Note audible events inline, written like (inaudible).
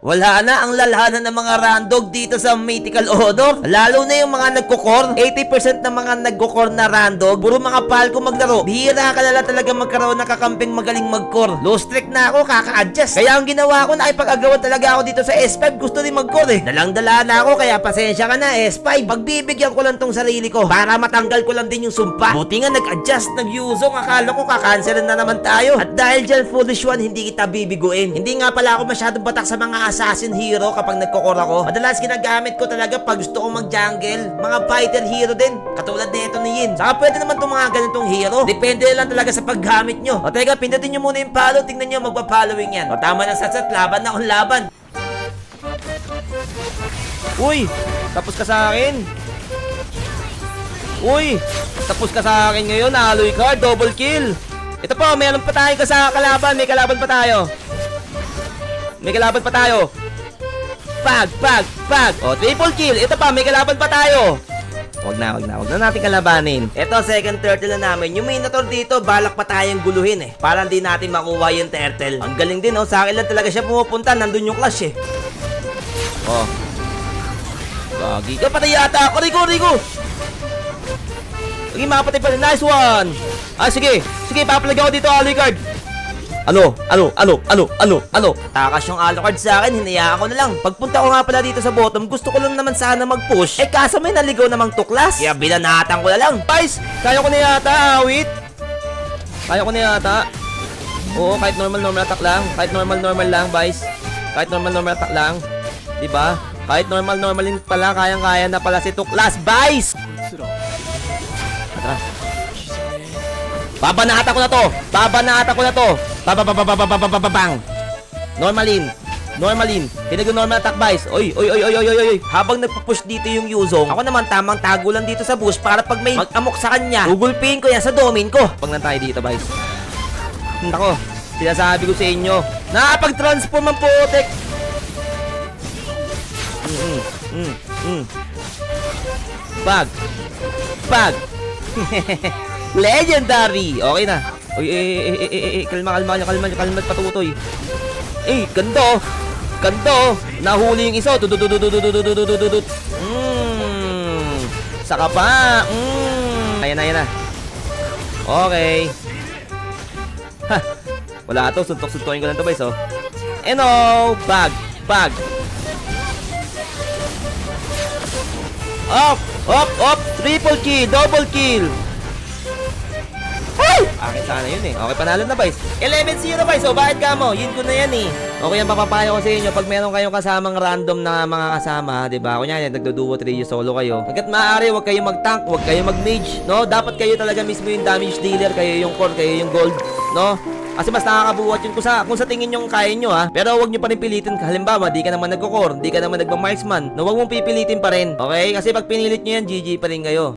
Wala na ang lalhanan ng mga randog dito sa Mythical Odor. Lalo na yung mga nagkukor. 80% ng mga nagkukor na randog, puro mga palko maglaro. Bihira ka na lang talaga magkaroon ng kakamping magaling magkor. Low streak na ako, kaka-adjust. Kaya ang ginawa ko, nakipag-agawan talaga ako dito sa S5. Gusto din magkor eh. Dalang-dala na ako, kaya pasensya ka na S5. Pagbibigyan ko lang tong sarili ko para matanggal ko lang din yung sumpa. Buti nga nag-adjust, nag-usong. Akala ko kakanselan na naman tayo. At dahil dyan, foolish one, hindi kita bibiguin. Hindi nga pala ako masyadong batak sa mga assassin hero kapag nagkukor ako. Madalas ginagamit ko talaga pag gusto kong mag-jungle. Mga fighter hero din. Katulad nito ni Yin. Saka pwede naman itong mga ganitong hero. Depende lang talaga sa paggamit nyo. O teka, pindutin nyo muna yung follow. Tingnan nyo magpa-following yan. O tama ng satsat, laban na akong laban. Uy! Tapos ka sa akin. Uy! Tapos ka sa akin ngayon, aloy card, double kill. Ito po, meron pa tayo sa kalaban. May kalaban pa tayo. May kalaban pa tayo. Pag, pag, pag. O, triple kill. Ito pa, may kalaban pa tayo. Wag na, wag na. Wag na natin kalabanin. Ito, second turtle na namin. Yung Minotaur dito, balak pa tayong guluhin eh. Para hindi natin makuha yung turtle. Ang galing din, oh. Sa akin lang talaga siya pumupunta. Nandun yung clash eh. Oh. Gagi ka, patay yata ako. Rico, Rico. Sige, makapatay pa rin. Nice one. Ah, sige. Sige, papalag ako dito, Alucard. Ano? Ano? Ano? Ano? Ano? Ano? Takas yung Alucard sa akin, hinayaan ko na lang. Pagpunta ko nga pala dito sa bottom, gusto ko lang naman sana mag-push. Eh kaso may naligaw namang tuklas. Kaya binanatan ko na lang. Guys, kaya ko na yata, awit. Kaya ko na yata. Oo, kahit normal normal attack lang. Kahit normal normal lang, guys. Kahit normal normal attack lang. 'Di ba? Kahit normal normalin pala, kayang-kaya na pala si Tuklas, guys. Tara. Babanata ko na to. Babanata ko na to. Babababababababang. Normalin. Normalin. Pinag-normal attack buys. Oy, oy, oy, oy, oy, oy, oy. Habang nagpo-push dito yung Yuzong, ako naman tamang tago lang dito sa bush para pag may mag-amok sa kanya, gugulpihin ko yan sa domain ko. Pag lang tayo dito, guys. Nako, sinasabi ko sa inyo, nakapag-transform ang putek. Mm, mm, mm. Bag. Bag. (laughs) Legendary. Okay na. Uy, eh, eh, eh, eh, eh, eh, kalma, kalma, kalma, kalma, patutoy. Eh, ganda oh. Ganda oh. Nahuli yung isa. Dudududududududududududud. Mmm. Saka pa. Mmm. Ayan ayan na. Okay. Ha. Wala to. Suntok-suntokin ko lang to, guys, oh. Oh, bag. Bag. Up! Up! Up! Triple kill! Double kill! Ay! Akin sana yun eh. Okay, panalo na, boys. 11-0, boys. O, bakit ka mo? Yun ko na yan eh. Okay, ang papapayo ko sa inyo, pag meron kayong kasamang random na mga kasama, di ba? Kunyari, nagduduo, trio, solo kayo. Hanggat maaari, huwag kayo mag-tank, huwag kayo mag-mage, no? Dapat kayo talaga mismo yung damage dealer, kayo yung core, kayo yung gold, no? Kasi mas nakakabuhat yun kung sa, kung sa tingin nyo kaya nyo ha. Pero huwag nyo pa rin pilitin. Halimbawa, di ka naman nagko-core, di ka naman nagma-marksman. No, huwag mong pipilitin pa rin. Okay? Kasi pag pinilit nyo yan, GG pa rin kayo.